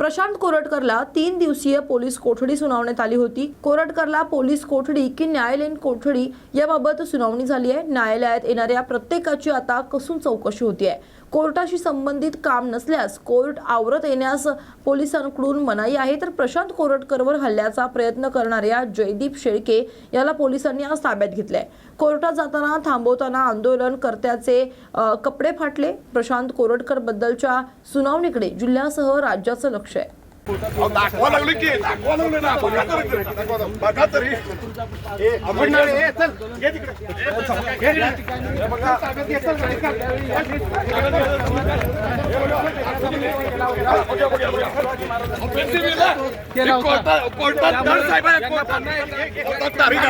प्रशांत कोरटकरला तीन दिवसीय पोलीस कोठडी सुनावण्यात आली होती. कोरटकरला पोलीस कोठडी की न्यायालयीन कोठडी याबाबत सुनावणी झाली आहे. न्यायालयात येणाऱ्या प्रत्येकाची आता कसून चौकशी होती आहे कोर्टाशी संबंधित काम नसल्यास कोर्ट आवरत येण्यास पोलिसांकडून मनाई आहे. तर प्रशांत कोरटकरवर हल्ल्याचा प्रयत्न करणाऱ्या जयदीप शेळके याला पोलिसांनी आज ताब्यात घेतलंय. कोर्टात जाताना थांबवताना आंदोलनकर्त्याचे कपडे फाटले. प्रशांत कोरटकर बद्दलच्या सुनावणीकडे जिल्ह्यासह राज्याचं लक्ष आहे अहो, दाखवा लागले की दाखवा लागले ना बघा तरी बघा तरी ए, आपण नाही, ए, चल, ये तिकडे. ये तिकडे. हे बघा. ये, चल, चल, चल. बघा, बघा, बघा. हे कोर्टात कोर्टात दर साहेब आहे, कोर्टात. कोर्टात तारीख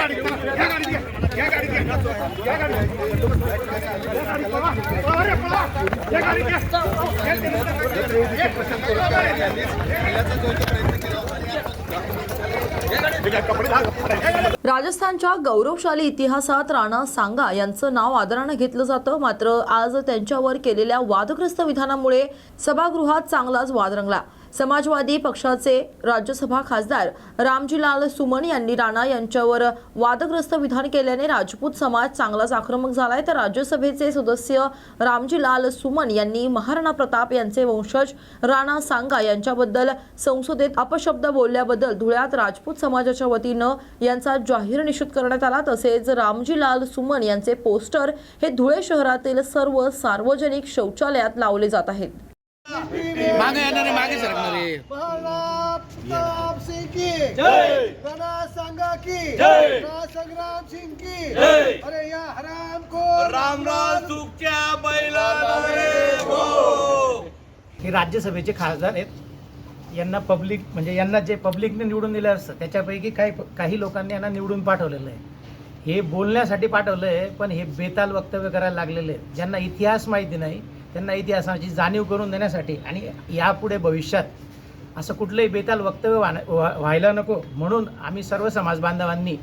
राजस्थानच्या गौरवशाली इतिहासात राणा सांगा यांचं नाव आदरानं घेतलं जातं. मात्र आज त्यांच्यावर केलेल्या वादग्रस्त विधानामुळे सभागृहात चांगलाच वाद रंगला. समाजवादी पक्षाचे राज्यसभा खासदार रामजीलाल सुमन यांनी राणा यांच्यावर वादग्रस्त विधान केल्याने राजपूत समाज चांगलाच आक्रमक झालाय. तर राज्यसभेचे सदस्य रामजीलाल सुमन यांनी महाराणा प्रताप यांचे वंशज राणा सांगा यांच्याबद्दल संसदेत अपशब्द बोलल्याबद्दल धुळ्यात राजपूत समाजाच्या वतीनं यांचा जाहीर निषेध करण्यात आला. तसेच रामजीलाल सुमन यांचे पोस्टर हे धुळे शहरातील सर्व सार्वजनिक शौचालयात लावले जात आहेत. मागे येणार आहे मागे सरकणार प्रताप की सांगा की संग्राम की. अरे या हराम को रामराज हो. हे राज्यसभेचे खासदार आहेत. यांना पब्लिक म्हणजे यांना जे पब्लिकने निवडून दिलं असतं त्याच्यापैकी काही काही लोकांनी यांना निवडून पाठवलेलं आहे. हे बोलण्यासाठी पाठवलं आहे पण हे बेताल वक्तव्य करायला लागलेले आहेत. ज्यांना इतिहास माहिती नाही त्यांना इतिहासाची जाणीव करून देण्यासाठी आणि यापुढे भविष्यात असं कुठलंही बेताल वक्तव्य वा व्हा- व्हायला नको. म्हणून आम्ही सर्व समाज बांधवांनी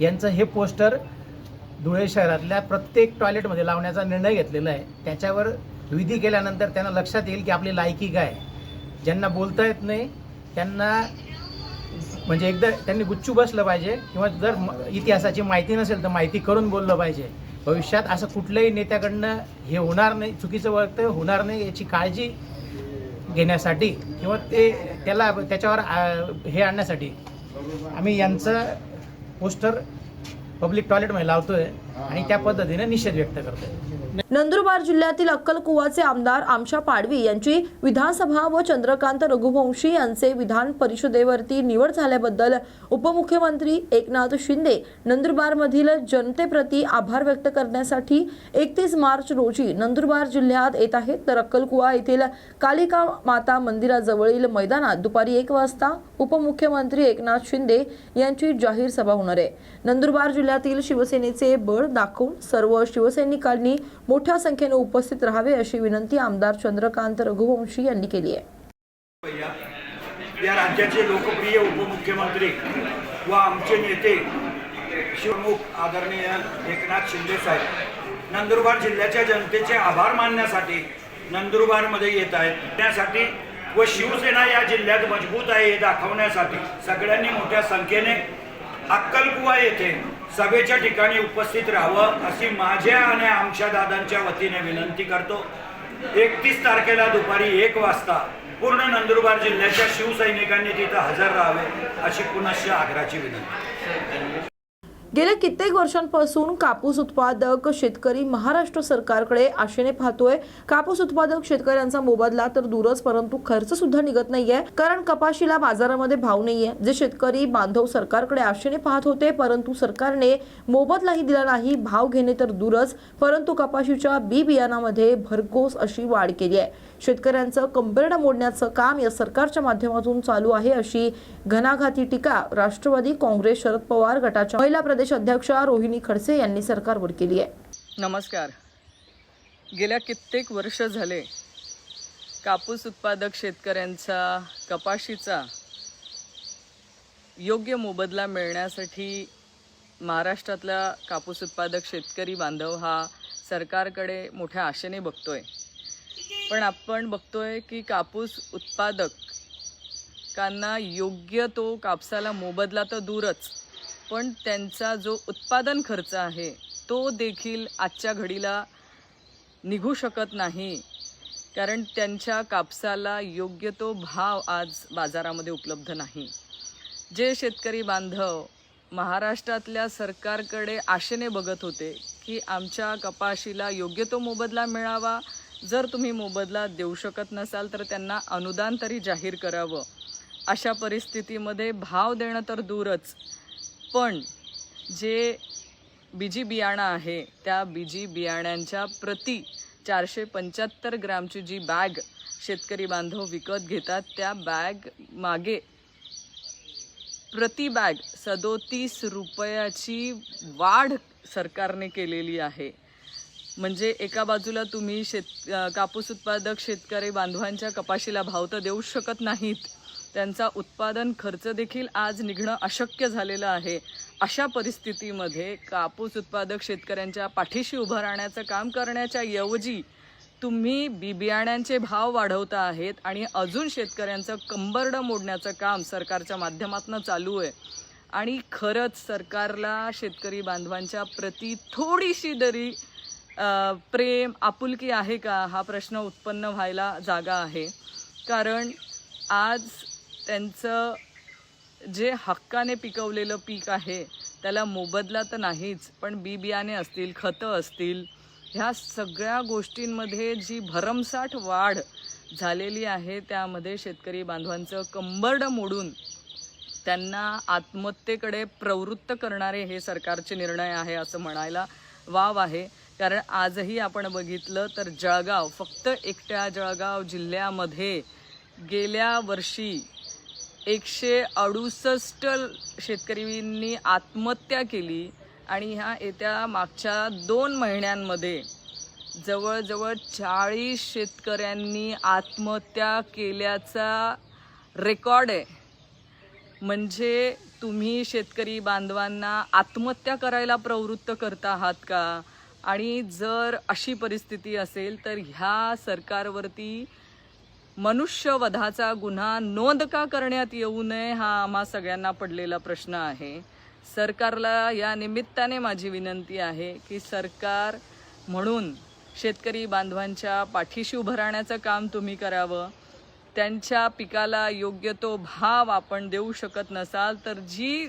यांचं हे पोस्टर धुळे शहरातल्या प्रत्येक टॉयलेटमध्ये लावण्याचा निर्णय घेतलेला आहे. त्याच्यावर विधी केल्यानंतर त्यांना लक्षात येईल की आपली लायकी काय ज्यांना बोलता येत नाही त्यांना म्हणजे एकदा त्यांनी गुच्चू बसलं पाहिजे किंवा जर म- इतिहासाची माहिती नसेल तर माहिती करून बोललं पाहिजे. भविष्यात असं कुठल्याही नेत्याकडनं हे होणार नाही चुकीचं वळतं होणार नाही याची काळजी घेण्यासाठी किंवा ते त्याला त्याच्यावर आ, हे आणण्यासाठी आम्ही यांचं पोस्टर पब्लिक टॉयलेटमध्ये लावतोय आणि त्या पद्धतीने निषेध व्यक्त करतोय. नंदुरबार जिल्ह्यातील अक्कलकुवाचे आमदार आमशा पाडवी यांची विधानसभा व चंद्रकांत रघुवंशी यांचे विधान परिषदेवरती निवड झाल्याबद्दल उपमुख्यमंत्री एकनाथ शिंदे नंदुरबारमधील जनतेप्रती आभार व्यक्त करण्यासाठी एकतीस मार्च रोजी नंदुरबार जिल्ह्यात येत आहेत. तर अक्कलकुवा येथील कालिका माता मंदिराजवळील मैदानात दुपारी एक वाजता उपमुख्यमंत्री एकनाथ शिंदे यांची जाहीर सभा होणार आहे. नंदुरबार जिल्ह्यातील शिवसेनेचे बळ दाखवून सर्व शिवसैनिकांनी मोठ्या संख्येने उपस्थित राहावे अशी विनंती आमदार चंद्रकांत रघुवंशी यांनी केली आहे. या राज्याचे लोकप्रिय उपमुख्यमंत्री व आमचे नेते शिवमुख आदरणीय एकनाथ शिंदे साहेब नंदुरबार जिल्ह्याच्या जनतेचे आभार मानण्यासाठी नंदुरबारमध्ये येत आहेत. त्यासाठी व शिवसेना या जिल्ह्यात मजबूत आहे हे दाखवण्यासाठी सगळ्यांनी मोठ्या संख्येने अक्कलकुवा येथे सभेच्या ठिकाणी उपस्थित राहावं अशी माझ्या आणि आमच्या दादांच्या वतीने विनंती करतो. एकतीस तारखेला दुपारी एक वाजता पूर्ण नंदुरबार जिल्ह्याच्या शिवसैनिकांनी तिथं हजर राहावे अशी पुनश्च आग्राची विनंती. गेल्या कित्येक वर्षांपासून कापूस उत्पादक शेतकरी महाराष्ट्र सरकारकडे आशेने पाहतोय. कापूस उत्पादक शेतकऱ्यांचा मोबदला तर दूरच परंतु खर्च सुद्धा निघत नाहीये. कारण कपाशीला बाजारामध्ये भाव नाहीये. जे शेतकरी बांधव सरकारकडे आशेने पाहत होते परंतु सरकारने मोबदलाही दिला नाही भाव घेणे तर दूरच परंतु कपाशीच्या बी बियाणामध्ये भरघोस अशी वाढ केली आहे. शेतकऱ्यांचं कंबरडं मोडण्याचं काम या सरकारच्या माध्यमातून चालू आहे अशी घणाघाती टीका राष्ट्रवादी काँग्रेस शरद पवार गटाच्या महिला प्रदेश अध्यक्षा रोहिणी खडसे यांनी सरकारवर केली आहे. नमस्कार. गेल्या कित्येक वर्ष झाले कापूस उत्पादक शेतकऱ्यांचा कपाशीचा योग्य मोबदला मिळण्यासाठी महाराष्ट्रातला कापूस उत्पादक शेतकरी बांधव हा सरकारकडे मोठ्या आशेने बघतोय. पण आपण बघतोय की कापूस उत्पादकांना योग्य तो कापसाला मोबदला तर दूरच. पण त्यांचा जो उत्पादन खर्च आहे तो देखील आजच्या घडीला निघू शकत नाही. कारण त्यांच्या कापसाला योग्य तो भाव आज बाजारामध्ये उपलब्ध नाही. जे शेतकरी बांधव महाराष्ट्रातल्या सरकारकडे आशेने बघत होते की आमच्या कपाशीला योग्य तो मोबदला मिळावा जर तुम्ही मोबदला देऊ शकत नसाल तर त्यांना अनुदान तरी जाहीर करावं. अशा परिस्थितीमध्ये भाव देणं तर दूरच पण जे बीजी बियाणं आहे त्या बीजी बियाण्यांच्या प्रति चारशे पंच्याहत्तर ग्रॅमची जी बॅग शेतकरी बांधव विकत घेतात त्या बॅग मागे प्रति बॅग सदोतीस रुपयाची वाढ सरकारने केलेली आहे. म्हणजे एका बाजूला तुम्ही शेत कापूस उत्पादक शेतकरी बांधवांच्या कपाशीला भाव तर देऊ शकत नाहीत. त्यांचा उत्पादन खर्च देखील आज निघणं अशक्य झालेलं आहे. अशा परिस्थितीमध्ये कापूस उत्पादक शेतकऱ्यांच्या पाठीशी उभं राहण्याचं काम करण्याच्या ऐवजी तुम्ही बी बियाण्यांचे भाव वाढवता आहेत आणि अजून शेतकऱ्यांचं कंबरडं मोडण्याचं काम सरकारच्या माध्यमातून चालू आहे. आणि खरंच सरकारला शेतकरी बांधवांच्या प्रती थोडीशी तरी प्रेम आपुलकी आहे का हा प्रश्न उत्पन्न व्हायला जागा आहे. कारण आज त्यांचं जे हक्काने पिकवलेलं पीक आहे त्याला मोबदला तर नाहीच पण बी बियाणे असतील खतं असतील ह्या सगळ्या गोष्टींमध्ये जी भरमसाठ वाढ झालेली आहे त्यामध्ये शेतकरी बांधवांचं कंबरडं मोडून त्यांना आत्महत्येकडे प्रवृत्त करणारे हे सरकारचे निर्णय आहे असं म्हणायला वाव आहे. कारण आजही आपण बघितलं तर जळगाव फक्त एकट्या जळगाव जिल्ह्यामध्ये गेल्या वर्षी एकशे अडुसष्ट शेतकरींनी आत्महत्या केली आणि ह्या येत्या मागच्या दोन महिन्यांमध्ये जवळजवळ चाळीस शेतकऱ्यांनी आत्महत्या केल्याचा रेकॉर्ड आहे. म्हणजे तुम्ही शेतकरी बांधवांना आत्महत्या करायला प्रवृत्त करता आहात का? आणि जर अशी परिस्थिती असेल तर ह्या सरकारवरती मनुष्यवधाचा गुन्हा नोंद का करण्यात येऊ नये हा आम्हा सगळ्यांना पडलेला प्रश्न आहे. सरकारला या निमित्ताने माझी विनंती आहे की सरकार म्हणून शेतकरी बांधवांच्या पाठीशी उभं राहण्याचं काम तुम्ही करावं. त्यांच्या पिकाला योग्य तो भाव आपण देऊ शकत नसाल तर जी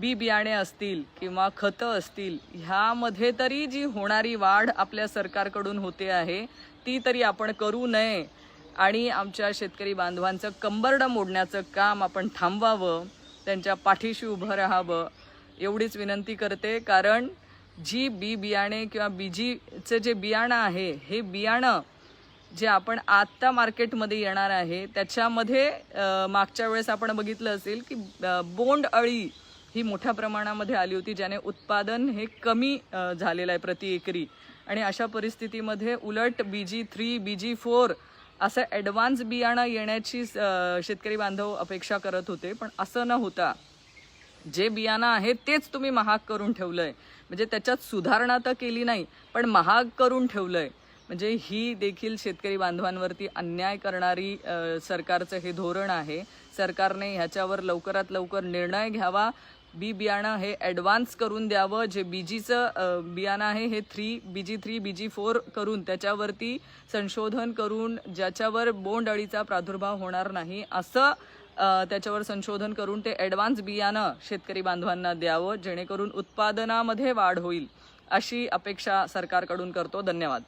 बी बियाणे असतील किंवा खतं असतील ह्यामध्ये तरी जी होणारी वाढ आपल्या सरकारकडून होते आहे ती तरी आपण करू नये. आणि आमच्या शेतकरी बांधवांचं कंबरडं मोडण्याचं काम आपण थांबवावं त्यांच्या पाठीशी उभं राहावं एवढीच विनंती करते. कारण जी बी बियाणे किंवा बीजीचं जे बियाणं आहे हे बियाणं जे आपण आत्ता मार्केटमध्ये येणार आहे त्याच्यामध्ये मागच्या वेळेस आपण बघितलं असेल की बोंड अळी ही मोठ्या प्रमाणामध्ये आली होती ज्याने उत्पादन हे कमी झालेलं आहे प्रति एकरी. आणि अशा परिस्थितीमध्ये उलट B G three B G four असं ॲडव्हान्स बियाणं येण्याची शेतकरी बांधव अपेक्षा करत होते. पण असं न होता जे बियाणं आहे तेच तुम्ही महाग करून ठेवलं आहे म्हणजे त्याच्यात सुधारणा तर केली नाही पण महाग करून ठेवलं आहे म्हणजे ही देखील शेतकरी बांधवांवरती अन्याय करणारी सरकारचं हे धोरण आहे. सरकारने ह्याच्यावर लवकरात लवकर निर्णय घ्यावा. बी बियाणं हे ॲडव्हान्स करून द्यावं. जे बीजीचं बियाणं आहे हे three B G three B G four करून त्याच्यावरती संशोधन करून ज्याच्यावर बोंड अळीचा प्रादुर्भाव होणार नाही असं त्याच्यावर संशोधन करून ते ॲडव्हान्स बियाणं शेतकरी बांधवांना द्यावं जेणेकरून उत्पादनामध्ये वाढ होईल अशी अपेक्षा सरकारकडून करतो. धन्यवाद.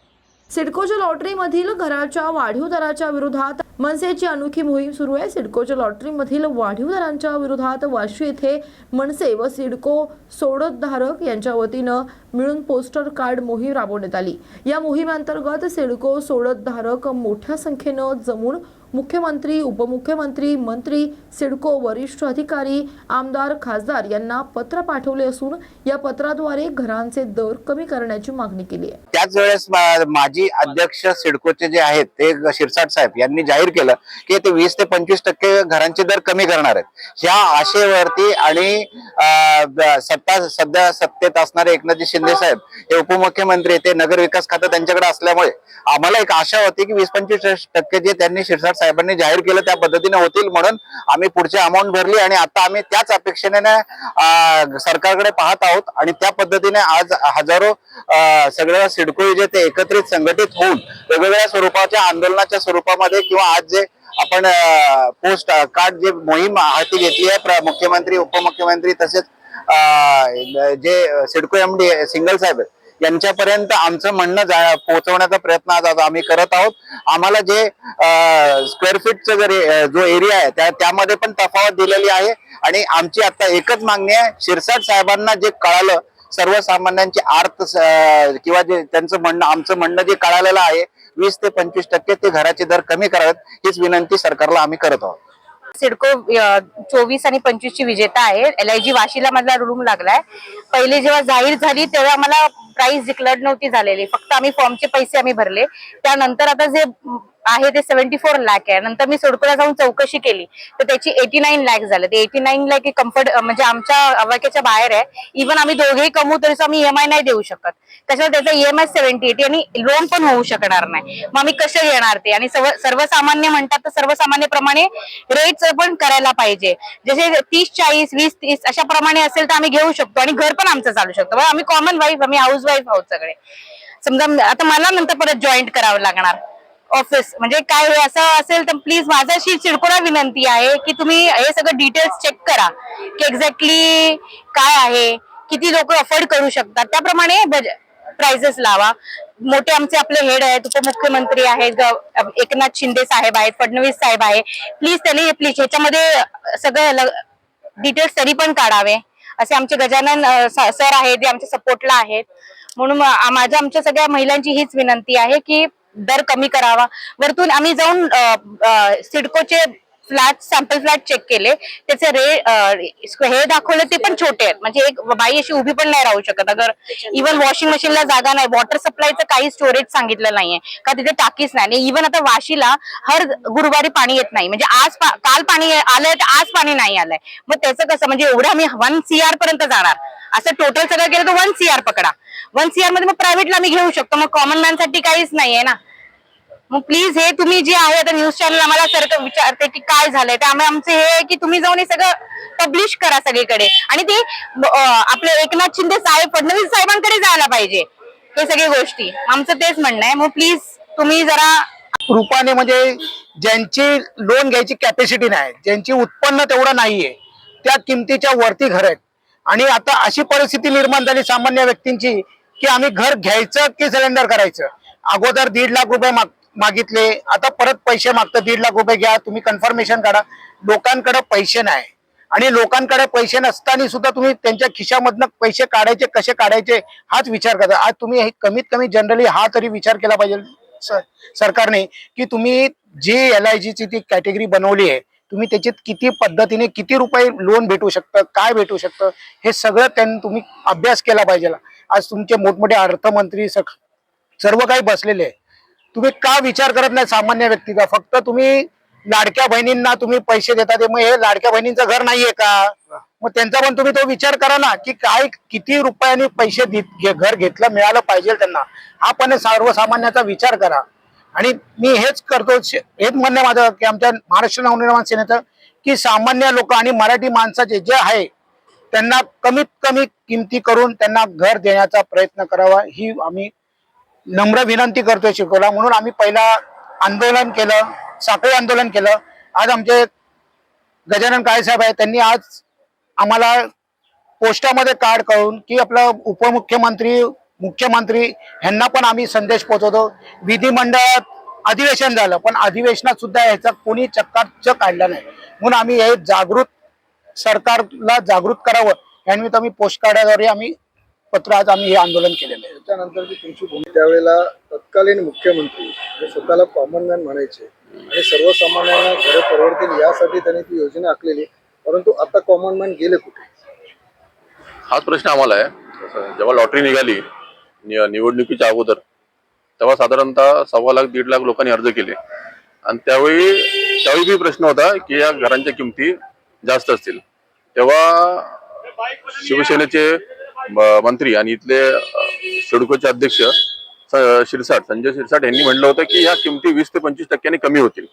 सिडकोच्या लॉटरीमधील घराच्या वाढीव दराच्या विरोधात मनसेची अनोखी मोहीम सुरू आहे. सिडकोच्या लॉटरीमधील वाढीव दरांच्या विरोधात वाशी येथे मनसे व सिडको सोडतधारक यांच्या वतीनं मिळून पोस्टर कार्ड मोहीम राबवण्यात आली. या मोहिमेअंतर्गत सिडको सोडतधारक मोठ्या संख्येनं जमून मुख्यमंत्री उपमुख्यमंत्री मंत्री सिडको वरिष्ठ अधिकारी आमदार खासदार यांना पत्र पाठवले असून या पत्राद्वारे घरांचे दर कमी करण्याची मागणी केली आहे. त्याच वेळेस माजी अध्यक्ष सिडकोचे जे आहेत ते शिरसाट साहेब यांनी जाहीर केलं की ते वीस ते पंचवीस टक्के घरांचे दर कमी करणार आहेत. ह्या आशेवरती आणि सत्ता सध्या सत्तेत असणारे एकनाथजी शिंदे साहेब हे उपमुख्यमंत्री ते नगर विकास खातं त्यांच्याकडे असल्यामुळे आम्हाला एक आशा होती की वीस पंचवीस टक्के जे त्यांनी शिरसाट साहेबांनी जाहीर केलं त्या पद्धतीने होतील म्हणून आम्ही पुढची अमाऊंट भरली आणि आता आम्ही त्याच अपेक्षेने सरकारकडे पाहत आहोत आणि त्या पद्धतीने आज हजारो सगळ्या सिडको जे ते एकत्रित संघटित होऊन वेगवेगळ्या स्वरूपाच्या आंदोलनाच्या स्वरूपामध्ये किंवा आज जे आपण पोस्ट कार्ड जे मोहीम हाती घेतली आहे मुख्यमंत्री उपमुख्यमंत्री तसेच जे सिडको एम डी सिंगल साहेब आहेत, यांच्यापर्यंत आमचं म्हणणं जा- पोहोचवण्याचा प्रयत्न आज आम्ही करत आहोत. आम्हाला जे स्क्वेअर फीटचं जर जो एरिया आहे त्या त्यामध्ये पण तफावत दिलेली आहे. आणि आमची आता एकच मागणी आहे शिरसाट साहेबांना जे कळालं सर्वसामान्यांची आर्थ किंवा जे त्यांचं म्हणणं आमचं म्हणणं जे कळालेलं आहे वीस ते पंचवीस टक्के ते घराचे दर कमी करावेत हीच विनंती सरकारला आम्ही करत आहोत. सिडको चोवीस आणि पंचवीस ची विजेता आहे. एल आय जी वाशीला मधला रूम लागलाय. पहिले जेव्हा जाहीर झाली तेव्हा आम्हाला प्राइस डिक्लेअर्ड नव्हती झालेली. फक्त आम्ही फॉर्मचे पैसे आम्ही भरले. त्यानंतर आता जे आहे ते सेव्हन्टी फोर लॅक आहे. नंतर मी सोडकोला जाऊन चौकशी केली. तर त्याची एटी नाईन लॅक झालं. ते एटी नाईन लॅक हे कम्फर्ट म्हणजे आमच्या अवाक्याच्या बाहेर आहे. इव्हन आम्ही दोघेही कमवू तरी आम्ही ईएमआय नाही देऊ शकत. त्याच्यावर त्याचा ईएमआय सेव्हन्टी एटी आणि लोन पण होऊ शकणार नाही. मग आम्ही कसे घेणार ते? आणि सर्व सर्वसामान्य म्हणतात तर सर्वसामान्यप्रमाणे रेट्स पण करायला पाहिजे. जसे तीस चाळीस वीस तीस अशा प्रमाणे असेल तर आम्ही घेऊ शकतो आणि घर पण आमचं चालू शकतो. आम्ही कॉमन वाईफ आम्ही हाऊस वाईफ आहोत सगळे. समजा आता मला नंतर परत जॉईंट करावं लागणार. ऑफिस म्हणजे काय हे असं असेल तर प्लीज माझ्याशी चिडकोला विनंती आहे की तुम्ही हे सगळं डिटेल्स चेक करा. की एक्झॅक्टली काय आहे? किती लोक अफोर्ड करू शकतात. त्याप्रमाणे प्राइसेस लावा. मोठे आमचे आपले हेड आहेत उपमुख्यमंत्री आहेत ग- एकनाथ शिंदे साहेब आहेत फडणवीस साहेब आहे. प्लीज त्यांनी प्लीज ह्याच्यामध्ये सगळं डिटेल्स तरी पण काढावे. असे आमचे गजानन सर आहेत जे आमच्या सपोर्टला आहेत. म्हणून माझ्या आमच्या सगळ्या महिलांची हीच विनंती आहे की दर कमी करावा. वरतून आम्ही जाऊन सिडकोचे फ्लॅट सॅम्पल फ्लॅट चेक केले. त्याचे रे हे दाखवले ते पण छोटे आहेत. म्हणजे एक बाई अशी उभी पण नाही राहू शकत. अगर इव्हन वॉशिंग मशीनला जागा नाही वॉटर सप्लायचं काही स्टोरेज सांगितलं नाहीये. का तिथे टाकीच नाही. इव्हन आता वाशीला हर गुरुवारी पाणी येत नाही. म्हणजे आज पा- काल पाणी आलंय तर आज पाणी नाही आलंय. मग त्याचं कसं? म्हणजे एवढं आम्ही वन सीआर पर्यंत जाणार. असं टोटल सगळं केलं तर वन सीआर पकडा. वन सीआरमध्ये मग प्रायव्हेटला आम्ही घेऊ शकतो. मग कॉमन मॅनसाठी काहीच नाहीये ना. मग प्लीज हे तुम्ही जे आहे आता न्यूज चॅनल आम्हाला सारखं विचारते की काय झालंय. त्यामुळे आमचं हे आहे की तुम्ही जाऊन हे सगळं पब्लिश करा सगळीकडे. आणि ते आपले एकनाथ शिंदे साहेब फडणवीस साहेबांकडे जायला पाहिजे. हे सगळी गोष्टी. आमचं तेच म्हणणं आहे. मग प्लीज तुम्ही जरा रूपाने म्हणजे ज्यांची लोन घ्यायची कॅपॅसिटी नाही ज्यांची उत्पन्न तेवढं नाहीये त्या किमतीच्या वरती घर आहेत. आणि आता अशी परिस्थिती निर्माण झाली सामान्य व्यक्तींची की आम्ही घर घ्यायचं की सिलेंडर करायचं? अगोदर दीड लाख रुपये माग मागितले. आता परत पैसे मागतं दीड लाख रुपये घ्या. तुम्ही कन्फर्मेशन काढा. लोकांकडे पैसे नाही. आणि लोकांकडे पैसे नसताना सुद्धा तुम्ही त्यांच्या खिशामधनं पैसे काढायचे कसे काढायचे हाच विचार करता. आज तुम्ही हे कमीत कमी जनरली हा तरी विचार केला पाहिजे सरकारने की तुम्ही जी एल आय ची ती कॅटेगरी बनवली आहे तुम्ही त्याच्यात किती पद्धतीने किती रुपये लोन भेटू शकतं काय भेटू शकतं हे सगळं त्यांनी तुम्ही अभ्यास केला पाहिजे. आज तुमचे मोठमोठे अर्थमंत्री सग- सर्व काही बसलेले आहे. तुम्ही का विचार करत नाही सामान्य व्यक्तीचा? फक्त तुम्ही लाडक्या बहिणींना तुम्ही पैसे देता ते मग हे लाडक्या बहिणींचं घर नाहीये का? मग त्यांचा पण तुम्ही तो विचार करा ना की काय किती रुपयांनी पैसे घे- घर घेतलं मिळालं पाहिजे त्यांना. हा पण सर्वसामान्याचा विचार करा. आणि मी हेच करतो हेच म्हणणं माझं की आमच्या महाराष्ट्र नवनिर्माण सेनेचं की सामान्य लोक आणि मराठी माणसाचे जे आहे त्यांना कमीत कमी किमती करून त्यांना घर देण्याचा प्रयत्न करावा ही आम्ही नम्र विनंती करतोय शिकवला म्हणून आम्ही पहिला आंदोलन केलं साखळी आंदोलन केलं. आज आमचे गजानन काळे साहेब आहेत त्यांनी आज आम्हाला पोस्टामध्ये कार्ड कळून की आपलं उपमुख्यमंत्री मुख्यमंत्री ह्यांना पण आम्ही संदेश पोहोचवतो. विधिमंडळात अधिवेशन झालं पण अधिवेशनात सुद्धा ह्याचा कोणी चक्काच काढला नाही. म्हणून आम्ही हे जागृत सरकारला जागृत करावं. यानिमित्त आम्ही पोस्ट कार्डाद्वारे आम्ही पत्र आज आम्ही हे आंदोलन केलेलं आहे. त्यानंतर जी तुमची भूमिका त्यावेळेला तत्कालीन मुख्यमंत्री जे स्वतःला कॉमन मॅन म्हणायचे आणि सर्वसामान्यांना घरे परवडतील यासाठी त्यांनी ती योजना आखलेली परंतु आता कॉमन मॅन गेले कुठे? हाच प्रश्न आम्हाला आहे. जेव्हा लॉटरी निघाली नि- निवडणुकीच्या अगोदर तेव्हा साधारणतः सव्वा लाख दीड लाख लोकांनी अर्ज केले. आणि त्यावेळी त्यावेळी बी प्रश्न होता की या घरांच्या किमती जास्त असतील. तेव्हा शिवसेनेचे मंत्री आणि इथले सिडकोचे अध्यक्ष शिरसाट संजय शिरसाट यांनी म्हटलं होतं की या किमती वीस ते पंचवीस टक्क्यांनी कमी होतील.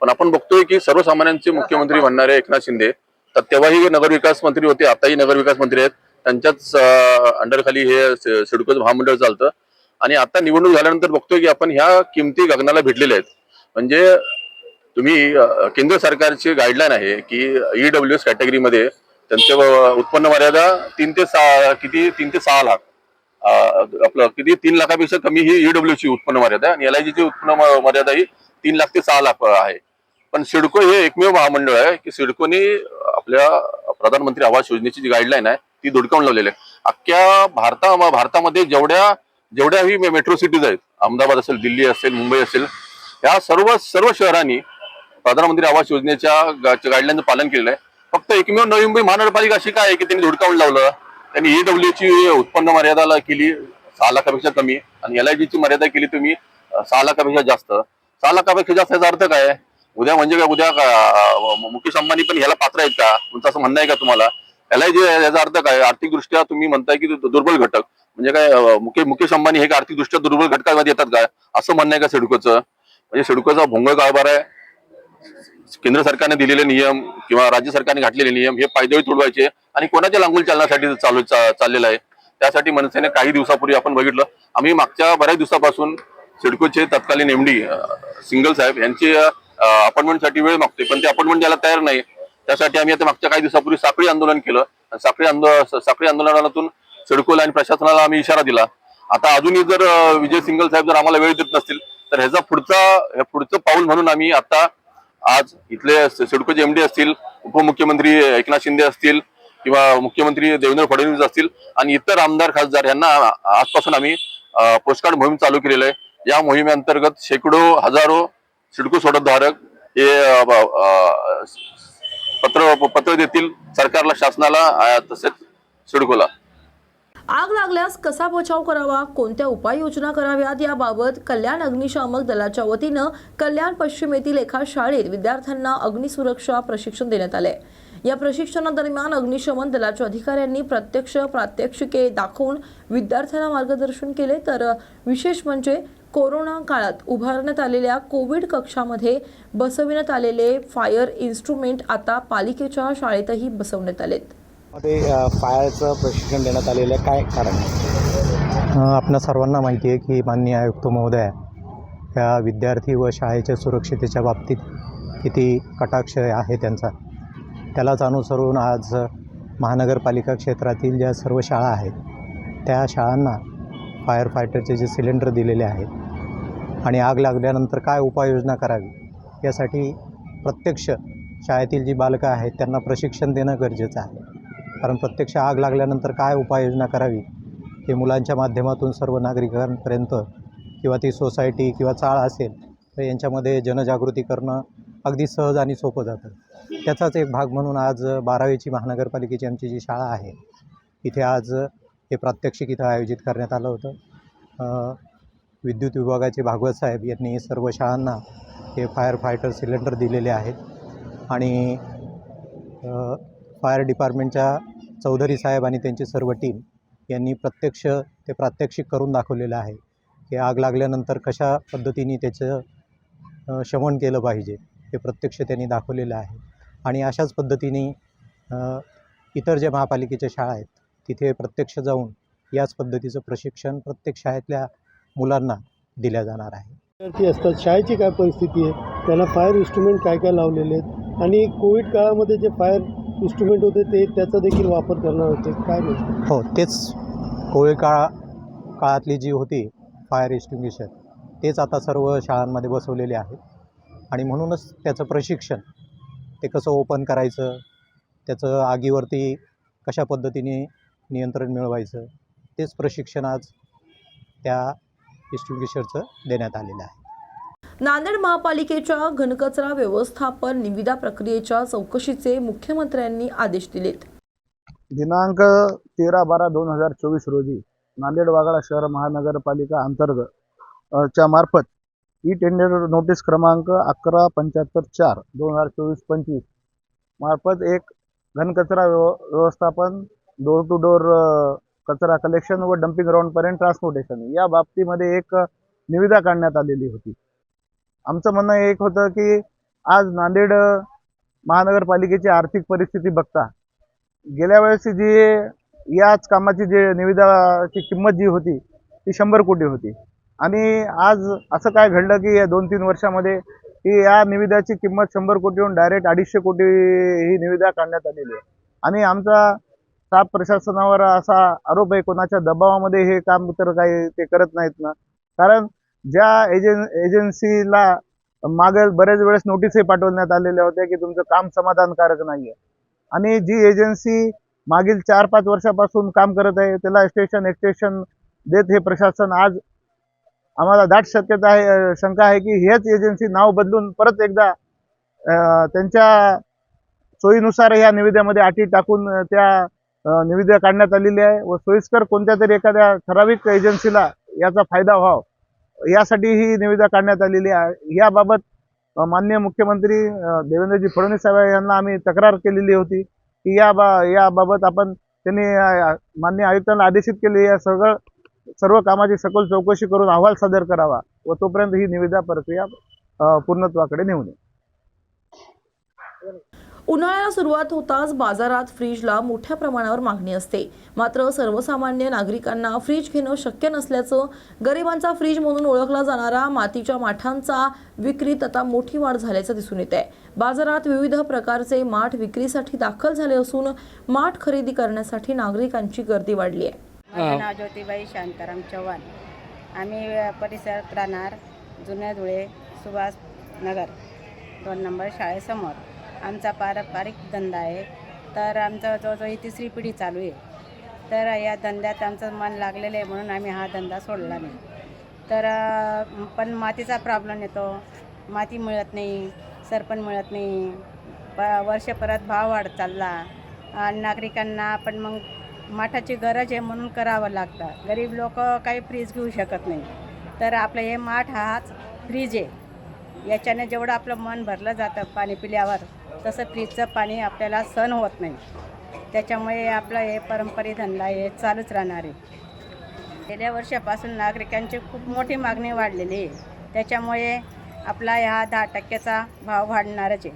पण आपण बघतोय की सर्वसामान्यांचे मुख्यमंत्री म्हणणारे एकनाथ शिंदे तर तेव्हाही नगरविकास मंत्री होते आताही नगरविकास मंत्री आहेत. त्यांच्याच अंडरखाली हे सिडकोचं महामंडळ चालतं. आणि आता निवडणूक झाल्यानंतर बघतोय की आपण ह्या किमती गगनाला भेटलेल्या आहेत. म्हणजे तुम्ही केंद्र सरकारची गाईडलाईन आहे की ईडब्ल्यू एस कॅटेगरीमध्ये त्यांचे उत्पन्न मर्यादा तीन ते सहा किती? तीन ते सहा लाख. आपलं किती? तीन लाखापेक्षा कमी ही ईडब्ल्यू ची उत्पन्न मर्यादा आहे. आणि एल आय ची उत्पन्न मर्यादा ही तीन लाख ते सहा लाख आहे. पण सिडको हे एकमेव महामंडळ आहे की सिडकोनी आपल्या प्रधानमंत्री आवास योजनेची जी गाईडलाईन आहे ती धुडकावून लावलेली आहे. अख्ख्या भारता भारतामध्ये जेवढ्या जेवढ्याही मेट्रो सिटीज आहेत अहमदाबाद असेल दिल्ली असेल मुंबई असेल या सर्व सर्व शहरांनी प्रधानमंत्री आवास योजनेच्या गाईडलाईनचं पालन केलेलं आहे. फक्त एकमेव नवी मुंबई महानगरपालिका अशी काय की त्यांनी धुडकावून लावलं त्यांनी ईडब्ल्यू ची उत्पन्न मर्यादाला केली सहा लाखापेक्षा कमी आणि एल आय ची मर्यादा केली तुम्ही सहा लाखापेक्षा जास्त. सहा लाखापेक्षा जास्त याचा अर्थ काय उद्या म्हणजे काय उद्या मुकेश अंबानी पण ह्याला पात्र आहेत का? तुमचं असं म्हणणं आहे का तुम्हाला? एल आय याचा अर्थ काय? आर्थिकदृष्ट्या तुम्ही म्हणताय की दुर्बल घटक. म्हणजे काय मुके मुकेश अंबानी हे आर्थिकदृष्ट्या दुर्बल घटकामध्ये येतात काय असं म्हणणं आहे का सिडकोचं म्हणजे सिडकोचा भोंगळ कारभार आहे. केंद्र सरकारने दिलेले नियम किंवा राज्य सरकारने घातलेले नियम हे पायदळी तोडवायचे आणि कोणाच्या लांगुल चालण्यासाठी चालू चाललेलं आहे. त्यासाठी मनसेने काही दिवसापूर्वी आपण बघितलं. आम्ही मागच्या बऱ्याच दिवसापासून सिडकोचे तत्कालीन एमडी सिंगल साहेब यांची अपॉइंटमेंटसाठी वेळ मागतोय पण ते अपॉइंटमेंट द्यायला तयार नाही. त्यासाठी आम्ही आता मागच्या काही दिवसापूर्वी साखळी आंदोलन केलं. आणि साखळी आंदोलन साखळी आंदोलनातून सिडकोला आणि प्रशासनाला आम्ही इशारा दिला. आता अजूनही जर विजय सिंगल साहेब जर आम्हाला वेळ देत नसतील तर ह्याचा पुढचा पुढचं पाऊल म्हणून आम्ही आता आज इथले सिडकोचे एमडी असतील उपमुख्यमंत्री एकनाथ शिंदे असतील किंवा मुख्यमंत्री देवेंद्र फडणवीस असतील आणि इतर आमदार खासदार यांना आजपासून आम्ही पोस्टकार्ड मोहीम चालू केलेली आहे. या मोहिमेअंतर्गत शेकडो हजारो सिडको सोडतधारक हे पत्र पत्र देतील सरकारला शासनाला तसेच सिडकोला. आग लागल्यास कसा बचाव करावा? कोणत्या उपाययोजना कराव्यात? याबाबत कल्याण अग्निशामक दलाच्या वतीनं कल्याण पश्चिम येथील एका शाळेत विद्यार्थ्यांना अग्निसुरक्षा प्रशिक्षण देण्यात आले या प्रशिक्षणादरम्यान अग्निशमन दलाच्या अधिकाऱ्यांनी प्रत्यक्ष प्रात्यक्षिके दाखवून विद्यार्थ्यांना मार्गदर्शन केले. तर विशेष म्हणजे कोरोना काळात उभारण्यात आलेल्या कोविड कक्षामध्ये बसविण्यात आलेले फायर इन्स्ट्रुमेंट आता पालिकेच्या शाळेतही बसवण्यात आलेत. मध्ये फायरचं प्रशिक्षण देण्यात आलेलं आहे. काय कारण आपल्या आपणा सर्वांना माहिती आहे की माननीय आयुक्त महोदय ह्या विद्यार्थी व शाळेच्या सुरक्षितेच्या बाबतीत किती कटाक्ष आहे त्यांचा. त्यालाच अनुसरून आज महानगरपालिका क्षेत्रातील ज्या सर्व शाळा आहेत त्या शाळांना फायर फायटरचे जे सिलेंडर दिलेले आहेत आणि आग लागल्यानंतर काय उपाययोजना करावी यासाठी प्रत्यक्ष शाळेतील जी बालकं आहेत त्यांना प्रशिक्षण देणं गरजेचं आहे. कारण प्रत्यक्ष आग लागल्यानंतर काय उपाययोजना करावी हे मुलांच्या माध्यमातून सर्व नागरिकांपर्यंत किंवा ती सोसायटी किंवा चाळ असेल तर यांच्यामध्ये जनजागृती करणं अगदी सहज आणि सोपं जातं. त्याचाच एक भाग म्हणून आज बारावीची महानगरपालिकेची आमची जी शाळा आहे इथे आज हे प्रात्यक्षिक इथं आयोजित करण्यात आलं होतं. विद्युत विभागाचे भागवत साहेब यांनी सर्व शाळांना हे फायर फायटर सिलेंडर दिलेले आहेत. आणि फायर डिपार्टमेंटच्या चौधरी साहेब आणि त्यांची सर्व टीम यांनी प्रत्यक्ष ते प्रात्यक्षिक करून दाखवलेलं आहे की आग लागल्यानंतर कशा पद्धतीने त्याचं शमन केलं पाहिजे हे प्रत्यक्ष त्यांनी दाखवलेलं आहे. आणि अशाच पद्धतीने इतर ज्या महापालिकेच्या शाळा आहेत तिथे प्रत्यक्ष जाऊन याच पद्धतीचं प्रशिक्षण प्रत्येक शाळेतल्या मुलांना दिल्या जाणार आहे. विद्यार्थी असतात शाळेची काय परिस्थिती आहे? त्यांना फायर इन्स्ट्रुमेंट काय काय लावलेले आहेत? आणि कोविड काळामध्ये जे फायर इन्स्ट्रुमेंट होते ते त्याचा देखील वापर करणार होते. काय नाही हो तेच कोविड काळा काळातली जी होती फायर एक्स्टिंग्विशर तेच आता सर्व शाळांमध्ये बसवलेले आहे. आणि म्हणूनच त्याचं प्रशिक्षण ते कसं ओपन करायचं त्याचं आगीवरती कशा पद्धतीने नियंत्रण मिळवायचं तेच प्रशिक्षण आज त्या एक्स्टिंग्विशरचं देण्यात आलेलं आहे. नांदेड महापालिकेच्या घनकचरा व्यवस्थापन निविदा प्रक्रियेच्या चौकशीचे मुख्यमंत्र्यांनी आदेश दिलेत. दिनांक तेरा बारा दोन हजार चोवीस रोजी नांदेड वाघाळा शहर महानगरपालिका अंतर्गत च्या मार्फत ई टेंडर नोटीस क्रमांक अकरा पंच्याहत्तर चार दोन हजार चोवीस पंचवीस मार्फत एक घनकचरा व्यव व्यवस्थापन डोर टू डोर कचरा कलेक्शन व डम्पिंग ग्राउंडपर्यंत ट्रान्सपोर्टेशन या बाबतीमध्ये एक निविदा काढण्यात आलेली होती. आमचं म्हणणं एक होतं की आज नांदेड महानगरपालिकेची आर्थिक परिस्थिती बघता. गेल्या वेळेसची जी याच कामाची जे निविदाची किंमत जी होती ती शंभर कोटी होती. आणि आज असं काय घडलं की या दोन तीन वर्षामध्ये की या निविदाची किंमत शंभर कोटीहून डायरेक्ट अडीचशे कोटी ही निविदा काढण्यात आलेली आहे. आणि आमचा साप प्रशासनावर असा आरोप आहे कोणाच्या दबावामध्ये हे काम तर काही ते करत नाहीत ना. कारण ज्या एजन एजन्सीला मागेल बरेच वेळेस नोटीसही पाठवण्यात आलेल्या होत्या की तुमचं काम समाधानकारक नाही आहे आणि जी एजन्सी मागील चार पाच वर्षापासून काम करत आहे त्याला एक्सटेन्शन एक्सटेन्शन देत हे प्रशासन आज आम्हाला दाट शक्यता आहे शंका आहे की हेच एजन्सी नाव बदलून परत एकदा त्यांच्या सोयीनुसार या निविद्यामध्ये अटी टाकून त्या निविदा काढण्यात आलेली आहे. व सोयीस्कर कोणत्या तरी एखाद्या ठराविक एजन्सीला याचा फायदा व्हावा. यासाठी ही निविदा काढण्यात आलेली आहे. याबाबत माननीय मुख्यमंत्री देवेंद्रजी फडणवीस साहेब यांना आम्ही तक्रार केलेली होती की या बा याबाबत आपण त्यांनी मान्य आयुक्तांना आदेशित केले. या सगळं सर्व कामाची सखोल चौकशी करून अहवाल सादर करावा व तोपर्यंत ही निविदा प्रक्रिया पूर्णत्वाकडे नेऊ नये. उन्हाळ्याला सुरुवात होताच बाजारात फ्रीजला मोठ्या प्रमाणावर मागणी असते. मात्र सर्वसामान्य नागरिकांना फ्रीज घेणं शक्य नसल्याचं गरिबांचा फ्रीज म्हणून ओळखला जाणारा मातीच्या माठांचा विक्रीत आता मोठी वाढ झाल्याचं दिसून येत आहे बाजारात विविध प्रकारचे माठ विक्रीसाठी दाखल झाले असून माठ खरेदी करण्यासाठी नागरिकांची गर्दी वाढली आहे. माझं नाव ज्योतिबाई शांताराम चव्हाण. आम्ही परिसरात राहणार जुन्या धुळे सुभाष नगर दोन नंबर शाळेसमोर. आमचा पारंपरिक धंदा आहे. तर आमचा जवळजवळ ही तिसरी पिढी चालू आहे. तर या धंद्यात आमचं मन लागलेलं आहे म्हणून आम्ही हा धंदा सोडला नाही. तर पण मातीचा प्रॉब्लेम येतो. माती मिळत नाही सरपण मिळत नाही. प वर्ष परत भाव वाढत चालला. आणि नागरिकांना पण मग माठाची गरज आहे म्हणून करावं लागतं. गरीब लोक काही फ्रीज घेऊ शकत नाही. तर आपलं हे माठ हाच फ्रीज आहे. याच्याने जेवढं आपलं मन भरलं जातं पाणी पिल्यावर तसं फ्रीजचं पाणी आपल्याला सहन होत नाही. त्याच्यामुळे आपलं हे परंपरे धंदा हे चालूच राहणार आहे. गेल्या वर्षापासून नागरिकांची खूप मोठी मागणी वाढलेली आहे. त्याच्यामुळे आपला ह्या दहा टक्क्याचा भाव वाढणारच आहे.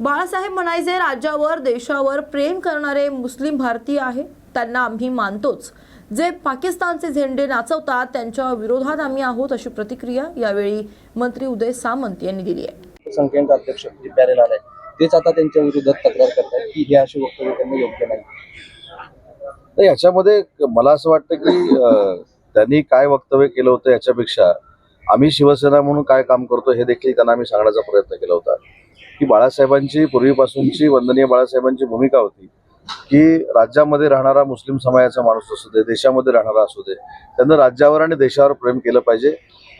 बाळासाहेब म्हणायचे राज्यावर देशावर प्रेम करणारे मुस्लिम भारतीय आहे त्यांना आम्ही मानतोच. जे पाकिस्तानचे झेंडे नाचवतात त्यांच्या विरोधात आम्ही आहोत अशी प्रतिक्रिया यावेळी मंत्री उदय सामंत यांनी दिली आहे. संघटनेचे अध्यक्ष जे आहे तेच आता त्यांच्या विरोधात तक्रार करतात की हे असे वक्तव्य त्यांना योग्य नाही. तर याच्यामध्ये मला असं वाटतं की त्यांनी काय वक्तव्य केलं होतं याच्यापेक्षा आम्ही शिवसेना म्हणून काय काम करतो हे देखील त्यांना आम्ही सांगण्याचा प्रयत्न केला होता. की बाळासाहेबांची पूर्वीपासूनची वंदनीय बाळासाहेबांची भूमिका होती. की राज्यामध्ये राहणारा मुस्लिम समाजाचा माणूस असू दे देशामध्ये राहणारा असू दे त्यांना राज्यावर आणि देशावर प्रेम केलं पाहिजे.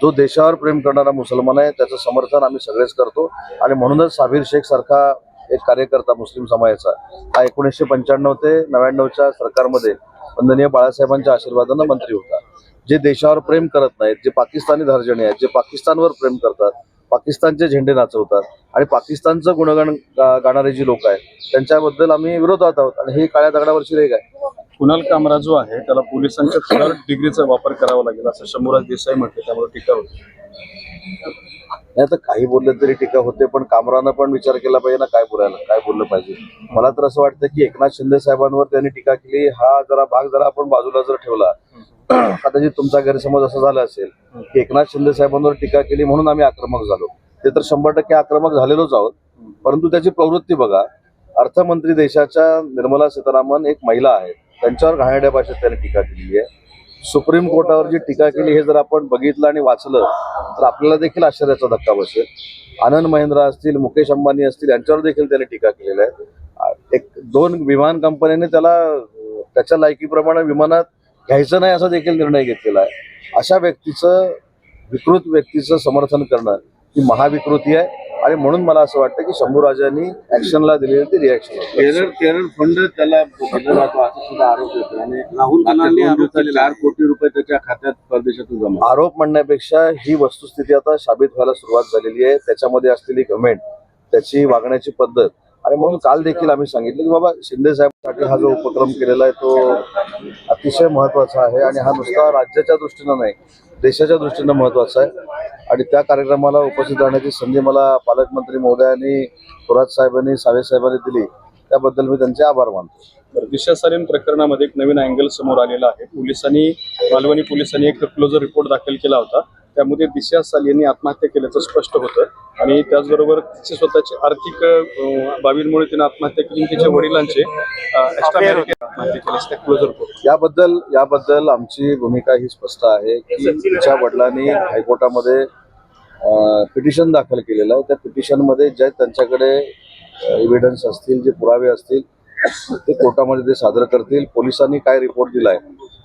जो देशावर प्रेम करणारा मुसलमान आहे त्याचं समर्थन आम्ही सगळेच करतो. आणि म्हणूनच साबीर शेख सारखा एक कार्यकर्ता मुस्लिम समाजाचा. हा एकोणीसशे पंच्याण्णव ते नव्याण्णवच्या सरकारमध्ये वंदनीय बाळासाहेबांच्या आशीर्वादानं मंत्री होता. जे देशावर प्रेम करत नाहीत जे पाकिस्तानी धर्जणी आहेत जे पाकिस्तानवर प्रेम करतात पाकिस्तानचे झेंडे नाचवतात आणि पाकिस्तानचं गुणगान गाणारे जी लोक आहेत त्यांच्याबद्दल आम्ही विरोधात आहोत आणि ही काळ्या दगडावरची रेग आहे. कुणाल कामरा जो आहे त्याला पोलिसांच्या थर्ड डिग्रीचा वापर करावा लागेल असं शंभूराज देसाई म्हटले त्यामुळे टीका होती नाही तर काही बोलले तरी टीका होते पण कामरानं पण विचार केला पाहिजे ना काय बोलायला काय बोललं पाहिजे. मला तर असं वाटतं की एकनाथ शिंदे साहेबांवर त्यांनी टीका केली हा जरा भाग जरा आपण बाजूला जर ठेवला कदाचित तुमचा गैरसमज असं झाला असेल की एकनाथ शिंदे साहेबांवर टीका केली म्हणून आम्ही आक्रमक झालो. ते तर शंभर टक्के आक्रमक झालेलोच आहोत परंतु त्याची प्रवृत्ती बघा. अर्थमंत्री देशाच्या निर्मला सीतारामन एक महिला आहेत त्यांच्यावर घाणाड्या भाषेत त्यांनी टीका केली आहे. सुप्रीम कोर्टावर जी टीका केली हे जर आपण बघितलं आणि वाचलं तर आपल्याला देखील आश्चर्याचा धक्का बसेल. आनंद महिंद्रा असतील मुकेश अंबानी असतील यांच्यावर देखील त्यांनी टीका केलेली आहे. एक दोन विमान कंपन्यांनी त्याला त्याच्या लायकीप्रमाणे विमानात घ्यायचं नाही असा देखील निर्णय घेतलेला आहे. अशा व्यक्तीचं विकृत व्यक्तीचं समर्थन करणं ही महाविकृती आहे आणि म्हणून मला असं वाटतं की शंभूराजांनी ऍक्शनला दिलेली ती रिॲक्शन केरळ केरळ फंड त्याला दिला जातो असा सुद्धा आरोप येतो आणि राहुल चार कोटी रुपये त्याच्या खात्यात परदेशातून जमा. आरोप म्हणण्यापेक्षा ही वस्तुस्थिती आता साबित व्हायला सुरुवात झालेली आहे. त्याच्यामध्ये असलेली कमेंट त्याची वागण्याची पद्धत आणि म्हणून काल देखील आम्ही सांगितलं की बाबा शिंदे साहेबांसाठी हा जो उपक्रम केलेला आहे तो अतिशय महत्त्वाचा आहे आणि हा नुसता राज्याच्या दृष्टीनं नाही देशाच्या दृष्टीनं महत्त्वाचा आहे. आणि त्या कार्यक्रमाला उपस्थित राहण्याची संधी मला पालकमंत्री महोदयांनी थोरात साहेबांनी सावे साहेबांनी दिली. त्याबद्दल मी त्यांचे आभार मानतो. दिशा सालीन प्रकरणामध्ये एक नवीन अँगल समोर आलेला आहे. पोलिसांनी मालवणी पोलिसांनी एक क्लोजर रिपोर्ट दाखल केला होता. त्यामध्ये दिशा साल यांनी आत्महत्या केल्याचं स्पष्ट होतं. आणि त्याचबरोबर तिची स्वतःची आर्थिक बाबींमुळे तिने आत्महत्या केली तिच्या वडिलांचे आत्महत्या क्लोजर याबद्दल याबद्दल आमची भूमिका ही स्पष्ट आहे की तिच्या वडिलांनी हायकोर्टामध्ये पिटिशन दाखल केलेलं आहे. त्या पिटिशनमध्ये जे त्यांच्याकडे एव्हिडन्स असतील जे पुरावे असतील ते कोर्टामध्ये ते सादर करतील. पोलिसांनी काय रिपोर्ट दिलाय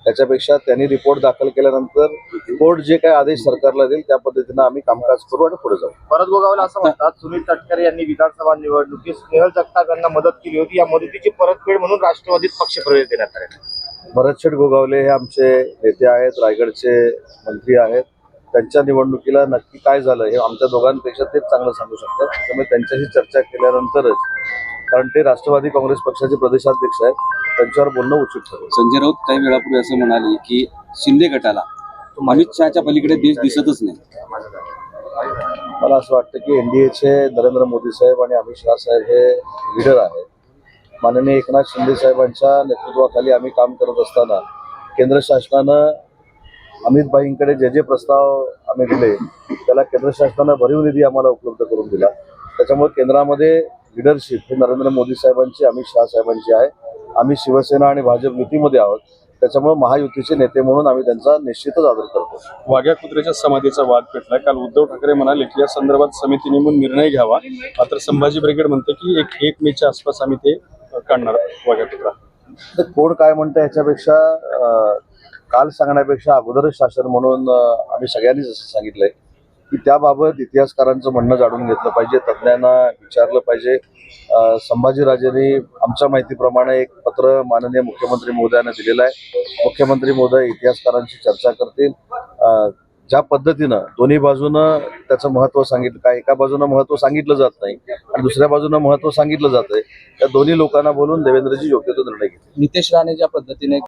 त्याच्यापेक्षा त्यांनी रिपोर्ट दाखल केल्यानंतर कोर्ट जे काय आदेश सरकारला देईल त्या पद्धतीनं आम्ही कामकाज करू आणि पुढे जाऊ. परत गोगावला असं म्हणतात सुनील तटकरे यांनी विधानसभा निवडणुकीत स्नेहल जगताप यांना मदत केली होती. या मदतीची परतफेड म्हणून राष्ट्रवादीत पक्षप्रवेश देण्यात आले. भरतशेठ गोगावले हे आमचे नेते आहेत रायगडचे मंत्री आहेत. त्यांच्या निवडणुकीला नक्की काय झालं हे आमच्या दोघांपेक्षा तेच चांगलं सांगू शकतात. त्यामुळे त्यांच्याशी चर्चा केल्यानंतरच कारण ते राष्ट्रवादी काँग्रेस पक्षाचे प्रदेशाध्यक्ष आहेत त्यांच्यावर बोलणं उचित ठरेल. संजय राऊत काही वेळापूर्वी असं म्हणाले की शिंदे गटाला अमित शहाच्या पलीकडे देश दिसतच नाही. मला असं वाटतं की एनडीएचे नरेंद्र मोदी साहेब आणि अमित शहा साहेब हे लीडर आहेत. माननीय एकनाथ शिंदे साहेबांच्या नेतृत्वाखाली आम्ही काम करत असताना केंद्र शासनानं अमित भाईंकडे जे जे प्रस्ताव आम्ही दिले त्याला केंद्र शासनानं भरीव निधी आम्हाला उपलब्ध करून दिला. त्याच्यामुळे केंद्रामध्ये लिडरशिप ही नरेंद्र मोदी साहेबांची अमित शहा साहेबांची आहे. आम्ही शिवसेना आणि भाजप युतीमध्ये आहोत. त्याच्यामुळे महायुतीचे नेते म्हणून आम्ही त्यांचा निश्चितच आदर करतो. वाघ्या कुत्र्याच्या समाधीचा वाद पेटलाय. काल उद्धव ठाकरे म्हणाले की या संदर्भात समिती नेमून निर्णय घ्यावा. मात्र संभाजी ब्रिगेड म्हणते की एक एक मेच्या आसपास आम्ही ते काढणार वाघ्या कुत्रा. तर कोण काय म्हणतं याच्यापेक्षा काल सांगण्यापेक्षा अगोदरच शासन म्हणून आम्ही सगळ्यांनीच असं सांगितलंय. की त्याबाबत इतिहासकारांचं म्हणणं जाणून घेतलं पाहिजे तज्ज्ञांना विचारलं पाहिजे. संभाजीराजेंनी आमच्या माहितीप्रमाणे एक पत्र माननीय मुख्यमंत्री महोदयांना दिलेलं आहे. मुख्यमंत्री महोदय इतिहासकारांशी चर्चा करतील. ज्या पद्धतीनं दोन्ही बाजूनं त्याचं महत्त्व सांगितलं काय एका बाजूनं महत्त्व सांगितलं जात नाही आणि दुसऱ्या बाजूनं महत्त्व सांगितलं जात आहे त्या दोन्ही लोकांना बोलून देवेंद्रजी योग्य तो निर्णय घेतला. नितेश राणे ज्या पद्धतीने